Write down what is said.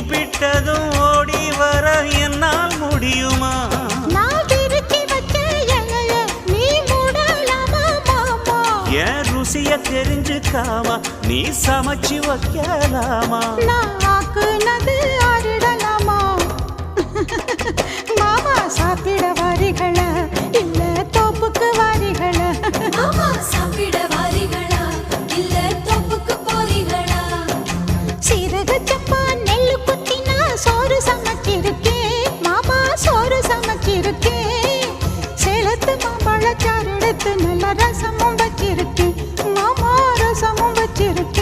கூப்பிட்டதும் ஓடி வர என்னால் முடியுமா? என் ருசிய தெரிஞ்சுக்காமா நீ சமைச்சு வைக்கலாமா? நான் ரசமும் வச்சிருக்கு. மாமா ரசமும் வச்சிருக்கு.